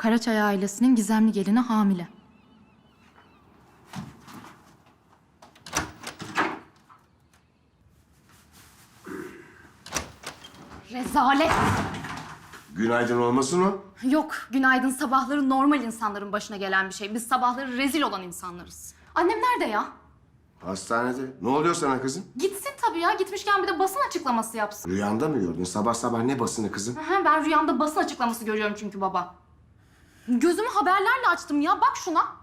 Karaçay ailesinin gizemli gelini hamile. Rezalet. Günaydın olmasın o. Yok, günaydın sabahları normal insanların başına gelen bir şey. Biz sabahları rezil olan insanlarız. Annem nerede ya? Hastanede. Ne oluyor sana kızım? Gitsin tabii ya. Gitmişken bir de basın açıklaması yapsın. Rüyanda mı gördün? Sabah sabah ne basını kızım? Aha, ben rüyamda basın açıklaması görüyorum çünkü baba. Gözümü haberlerle açtım ya. Bak şuna.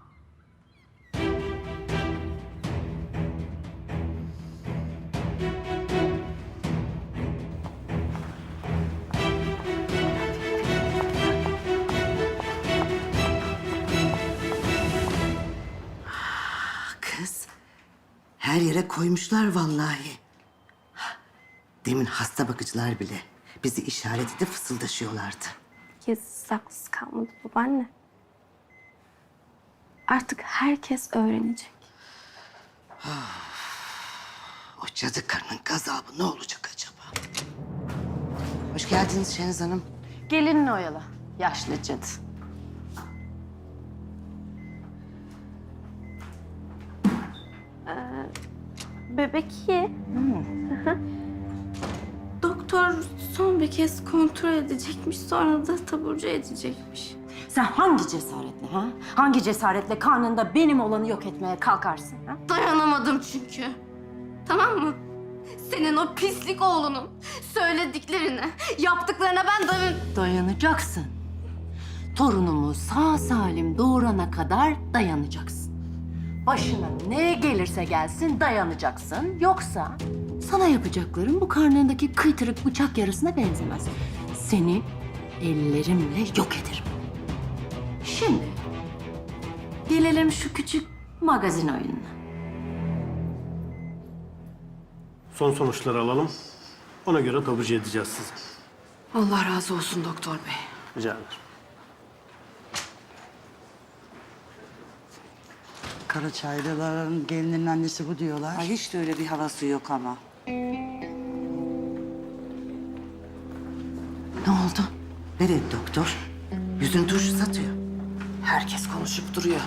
Her yere koymuşlar vallahi. Demin hasta bakıcılar bile bizi işaret edip fısıldaşıyorlardı. Gizli saklısı kalmadı babaanne. Artık herkes öğrenecek. O cadı karının gazabı ne olacak acaba? Hoş geldiniz Şeniz Hanım. Gelinini oyala. Yaşlı cadı. Bebek iyi. Doktor son bir kez kontrol edecekmiş, sonra da taburcu edecekmiş. Sen hangi cesaretle ha? Hangi cesaretle karnında benim olanı yok etmeye kalkarsın ha? Dayanamadım çünkü. Tamam mı? Senin o pislik oğlunun söylediklerine, yaptıklarına ben dayan... Dayanacaksın. Torunumu sağ salim doğurana kadar dayanacaksın. Başına ne gelirse gelsin dayanacaksın. Yoksa sana yapacaklarım bu karnındaki kıytırık bıçak yarısına benzemez. Seni ellerimle yok ederim. Şimdi gelelim şu küçük magazin oyununa. Son sonuçları alalım. Ona göre taburcu edeceğiz sizi. Allah razı olsun doktor bey. Rica ederim. Karaçaylıların gelinin annesi bu diyorlar. Ay hiç de öyle bir havası yok ama. Ne oldu? Nereye doktor? Yüzün turşu satıyor. Herkes konuşup duruyor.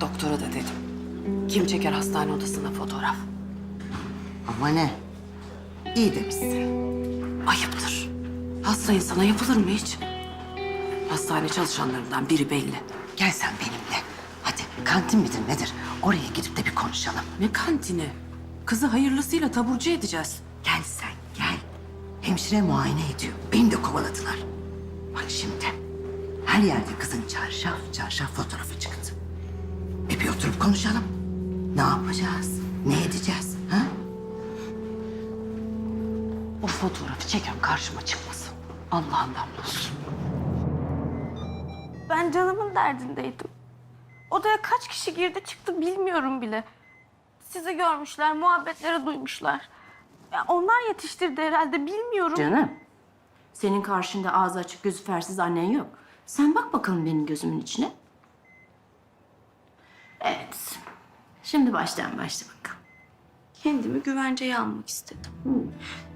Doktora da dedim. Kim çeker hastane odasında fotoğraf? Ama ne? İyi demişsin. Ayıptır. Hasta insana yapılır mı hiç? Hastane çalışanlarından biri belli. Gel sen benimle. Kantin midir nedir? Oraya gidip de bir konuşalım. Ne kantini? Kızı hayırlısıyla taburcu edeceğiz. Gel sen gel. Hemşire muayene ediyor. Beni de kovaladılar. Bak şimdi. Her yerde kızın çarşaf çarşaf fotoğrafı çıktı. Bir, bir oturup konuşalım. Ne yapacağız? Ne edeceğiz? Ha? O fotoğrafı çeken karşıma çıkmasın. Allah'ından olsun. Ben canımın derdindeydim. Odaya kaç kişi girdi çıktı bilmiyorum bile. Sizi görmüşler, muhabbetleri duymuşlar. Ya onlar yetiştirdi herhalde bilmiyorum. Canım, senin karşında ağzı açık gözü fersiz annen yok. Sen bak bakalım benim gözümün içine. Evet. Şimdi baştan başla bakalım. Kendimi güvenceye almak istedim.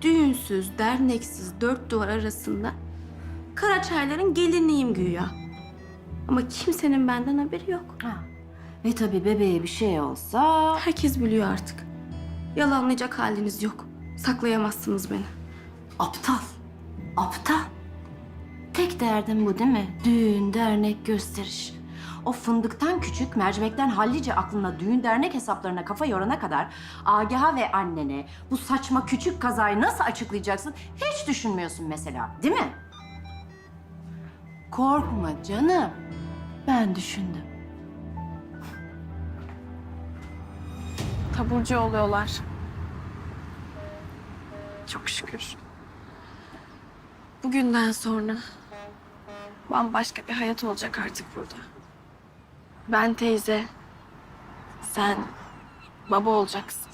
Düğünsüz, derneksiz, dört duvar arasında Karaçayların geliniyim güya. Ama kimsenin benden haberi yok. Ha. Ve tabii bebeğe bir şey olsa... Herkes biliyor artık. Yalanlayacak haliniz yok. Saklayamazsınız beni. Aptal. Aptal. Tek derdin bu değil mi? Düğün, dernek, gösteriş. O fındıktan küçük, mercimekten hallice aklına düğün dernek hesaplarına kafa yorana kadar Agaha ve annene bu saçma küçük kazayı nasıl açıklayacaksın hiç düşünmüyorsun mesela, değil mi? Korkma canım. Ben düşündüm. Taburcu oluyorlar. Çok şükür. Bugünden sonra bambaşka bir hayat olacak artık burada. Ben teyze, sen baba olacaksın.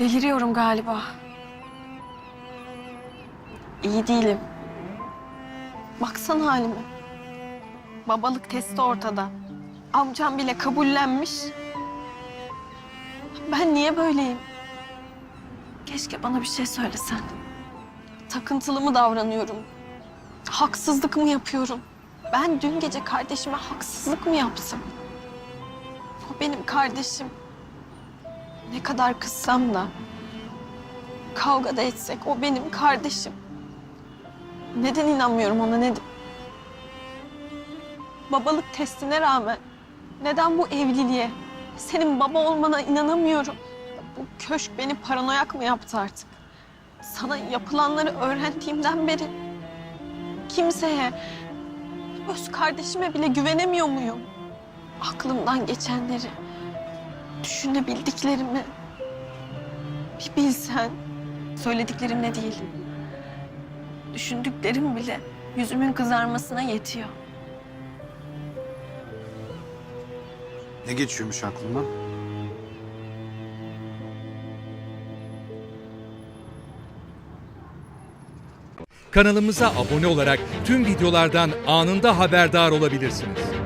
Deliriyorum galiba. İyi değilim. Baksana halime. Babalık testi ortada. Amcam bile kabullenmiş. Ben niye böyleyim? Keşke bana bir şey söylesen. Takıntılı mı davranıyorum? Haksızlık mı yapıyorum? Ben dün gece kardeşime haksızlık mı yaptım? O benim kardeşim. Ne kadar kızsam da, kavga da etsek o benim kardeşim. Neden inanmıyorum ona neden? Babalık testine rağmen neden bu evliliğe, senin baba olmana inanamıyorum. Bu köşk beni paranoyak mı yaptı artık? Sana yapılanları öğrendiğimden beri kimseye, öz kardeşime bile güvenemiyor muyum? Aklımdan geçenleri, düşünebildiklerimi bir bilsen. Söylediklerimle değil. Düşündüklerim bile yüzümün kızarmasına yetiyor. Ne geçiyormuş aklından? Kanalımıza abone olarak tüm videolardan anında haberdar olabilirsiniz.